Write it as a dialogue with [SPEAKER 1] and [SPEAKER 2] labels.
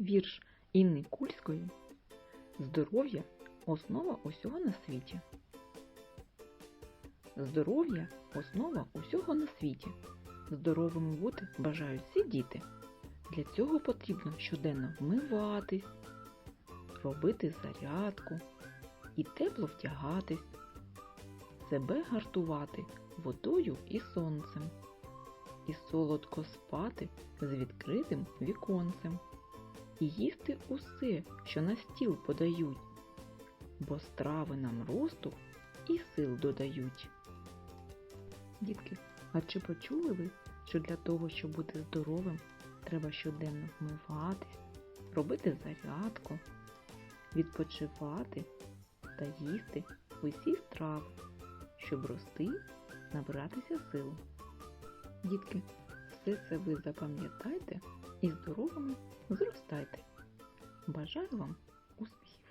[SPEAKER 1] Вірш Інни Кульської Здоров'я основа усього на світі. Здоров'я основа усього на світі. Здоровими бути бажають всі діти. Для цього потрібно щоденно вмиватись, робити зарядку і тепло втягатись, себе гартувати водою і сонцем, і солодко спати з відкритим віконцем, і їсти усе, що на стіл подають, бо страви нам росту і сил додають. Дітки, а чи почули ви, що для того, щоб бути здоровим, треба щоденно вмиватись, робити зарядку, відпочивати та їсти усі страви, щоб рости, набиратися сил. Дітки, все це ви запам'ятайте і здоровими зростайте. Бажаю вам успіхів!